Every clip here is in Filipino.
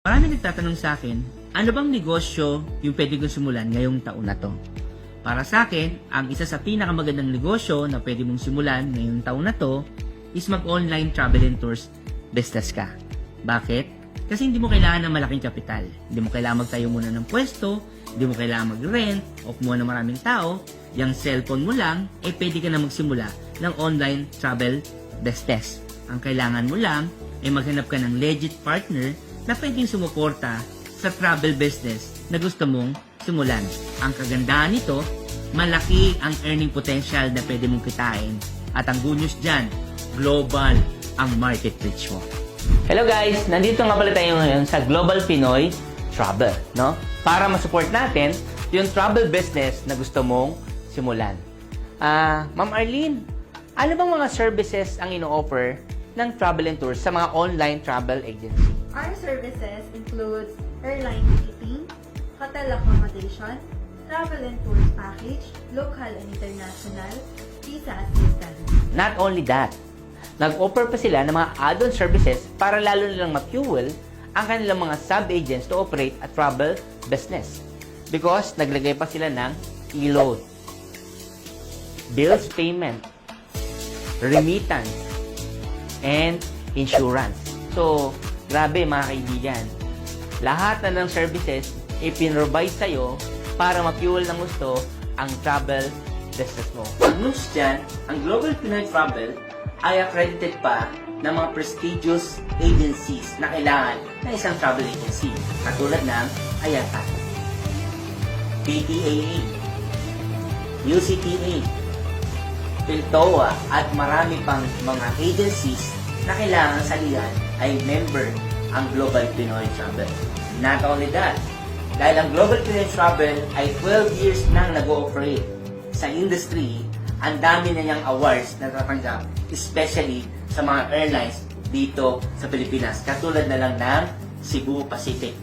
Marami nagtatanong sa akin, ano bang negosyo yung pwede kong simulan ngayong taon na to? Para sa akin, ang isa sa pinakamagandang negosyo na pwede mong simulan ngayong taon na to is mag-online travel and tours business ka. Bakit? Kasi hindi mo kailangan ng malaking kapital. Hindi mo kailangan magtayo muna ng pwesto, hindi mo kailangan mag-rent o kumuha ng maraming tao. Yung cellphone mo lang, eh pwede ka na magsimula ng online travel business. Ang kailangan mo lang ay maghanap ka ng legit partner na pwedeng sumuporta sa travel business na gusto mong simulan. Ang kagandahan nito, malaki ang earning potential na pwede mong kitain. At ang good news dyan, global ang market reach mo. Hello guys! Nandito nga pala tayo ngayon sa Global Pinoy Travel, no? Para ma-support natin yung travel business na gusto mong simulan. Ah, Ma'am Arlene, ano bang mga services ang ino-offer ng travel and tours sa mga online travel agency? Our services includes airline ticketing, hotel accommodation, travel and tours package, local and international, visa assistance. Not only that, nag-offer pa sila ng mga add-on services para lalo nilang ma-fuel ang kanilang mga sub-agents to operate a travel business. Because naglagay pa sila ng e-load, bills payment, remittance, and insurance. So, grabe mga kaibigan. Lahat na ng services ipinrovide sa'yo para ma-fuel ng gusto ang travel business mo. Ang news dyan, ang Global Pinoy Travel ay accredited pa ng mga prestigious agencies na kailangan ng isang travel agency katulad ng IATA, PTAA, UCTA, PILTOA at marami pang mga agencies na kailangan salihan ay member ang Global Pinoy Travel. Not only that, dahil ang Global Pinoy Travel ay 12 years nang nag-ooperate sa industry, ang dami na niyang awards na natatanggap, especially sa mga airlines dito sa Pilipinas, katulad na lang ng Cebu Pacific.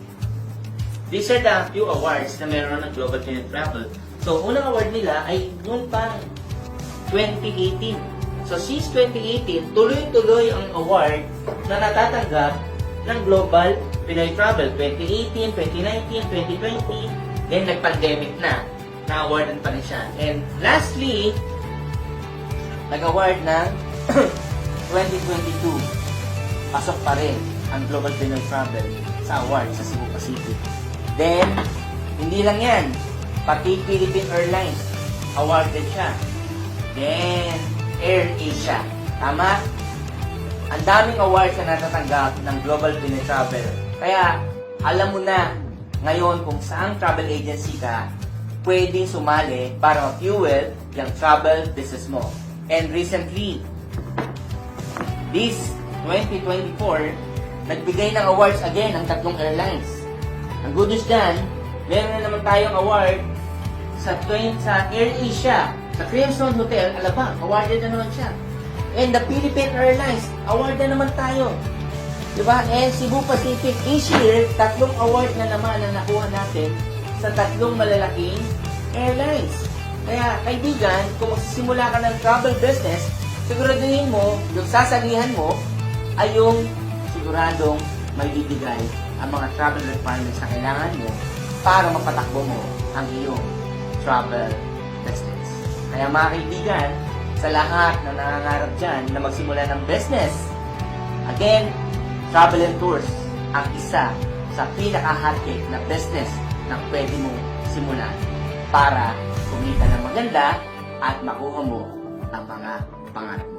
These are the few awards na meron ng Global Pinoy Travel. So, unang award nila ay noon pa 2018. So, since 2018, tuloy-tuloy ang award na natatanggap ng Global Pinoy Travel. 2018, 2019, 2020, then nag-pandemic na. Na-awardan pa rin siya. And lastly, nag-award ng 2022. Pasok pa rin ang Global Pinoy Travel sa award sa Cebu Pacific. Then, hindi lang yan. Pati Philippine Airlines, awarded siya. Then, Air Asia. Tama? Ang daming awards na natatanggap ng Global Pinoy Travel. Kaya, alam mo na ngayon kung saang travel agency ka pwedeng sumali para ma-fuel yung travel business mo. And recently, this 2024, nagbigay ng awards again ang tatlong airlines. Ang good news dyan, meron na naman tayong award sa, twen- sa Air Asia, sa Crimson Hotel, Alabang, awarded na naman siya. And the Philippine Airlines, award na naman tayo. Diba? And Cebu Pacific this year, tatlong award na naman ang nakuha natin sa tatlong malalaking airlines. Kaya, kaibigan, kung magsisimula ka ng travel business, siguraduhin mo, yung sasalihan mo, ay yung siguradong may bibigay ang mga travel requirements na kailangan mo para mapatakbo mo ang iyong travel business. Kaya mga kaibigan, sa lahat na nangangarap dyan na magsimula ng business, again, travel and tours ang isa sa pinaka-hotcake na business na pwede mong simulan para kumita ng maganda at makuha mo ang mga pangarap mo.